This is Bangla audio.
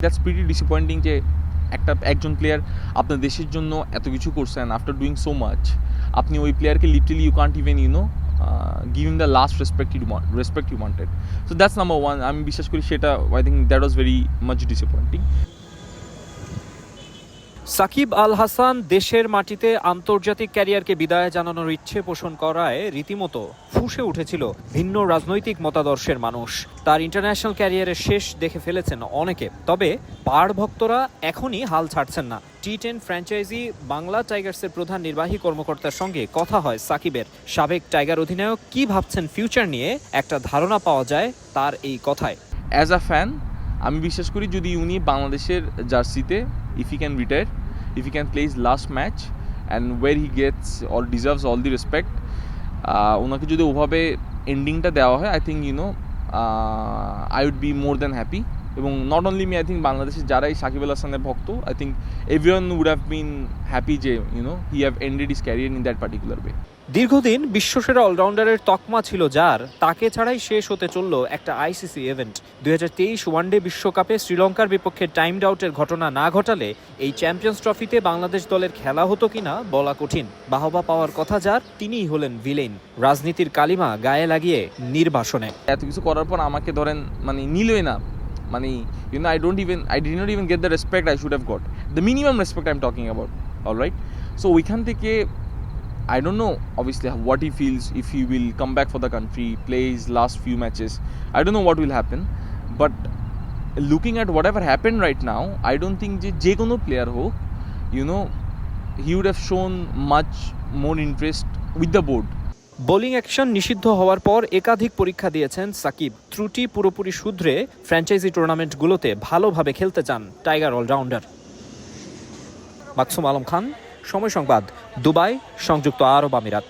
দ্যাটস প্রিটি ডিসঅ্যাপয়েন্টিং যে একটা, একজন প্লেয়ার আপনার দেশের জন্য এত কিছু করছেন আফটার ডুইং সো মাচ আপনি ওই প্লেয়ারকে literally you can't even you know giving the last respect you respect you wanted so that's number one আমি বিশ্বাস করি সেটা I think that was very much disappointing Shakib Al Hasan দেশের মাটিতে আন্তর্জাতিক ক্যারিয়ারকে বিদায় জানানোর ইচ্ছে পোষণ করায় রীতিমতো ফুঁসে উঠেছিল ভিন্ন রাজনৈতিক মতাদর্শের মানুষ। তার ইন্টারন্যাশনাল ক্যারিয়ারের শেষ দেখে ফেলেছেন অনেকে। তবে পাড় ভক্তরা এখনই হাল ছাড়ছেন না। টি টেন ফ্র্যাঞ্চাইজি বাংলা টাইগার্সের প্রধান নির্বাহী কর্মকর্তার সঙ্গে কথা হয় সাকিবের। সাবেক টাইগার অধিনায়ক কি ভাবছেন ফিউচার নিয়ে? একটা ধারণা পাওয়া যায় তার এই কথায়। অ্যাজ আ ফ্যান আমি বিশ্বাস করি যদি উনি বাংলাদেশের জার্সিতে if he can retire if he can play his last match and where he gets all deserves all the respect ওনাকে যদি ওভাবে এন্ডিংটা দেওয়া হয় I think you know I would be more than happy এবং not only me I think বাংলাদেশের যারাই সাকিব আল হাসানের ভক্ত I think everyone would have been happy যে you know he have ended his career in that particular way দীর্ঘদিন বিশ্বসেরা অলরাউন্ডারের তকমা ছিল যার তাকে ছাড়াই শেষ হতে চলল একটা আইসিসি ইভেন্ট দুই হাজার তেইশ ওয়ানডে বিশ্বকাপে শ্রীলঙ্কার বিপক্ষে টাইম আউটের ঘটনা না ঘটালে এই চ্যাম্পিয়ন্স ট্রফিতে বাংলাদেশ দলের খেলা হতো কিনা বলা কঠিন। বাহবা পাওয়ার কথা যার তিনিই হলেন ভিলেন রাজনীতির কালিমা গায়ে লাগিয়ে নির্বাসনে। এত কিছু করার পর আমাকে ধরেন মানে নিলই না। মানে no I don't even I didn't even get the respect I should have got the minimum respect I am talking about all right so ওইখান থেকে I don't know obviously what he feels if you will come back for the country plays last few matches I don't know what will happen but looking at whatever happen right now I don't think যে কোনো প্লেয়ার হোক you know he would have shown much more interest with the board bowling action নিষিদ্ধ হওয়ার পর একাধিক পরীক্ষা দিয়েছেন সাকিব। ত্রুটি পুরোপুরি শুধরে ফ্র্যাঞ্চাইজি টুর্নামেন্টগুলোতে ভালোভাবে খেলতে চান tiger allrounder. Maksum Alam Khan, Somoy Sangbad, Dubai, সংযুক্ত আরব আমিরাত।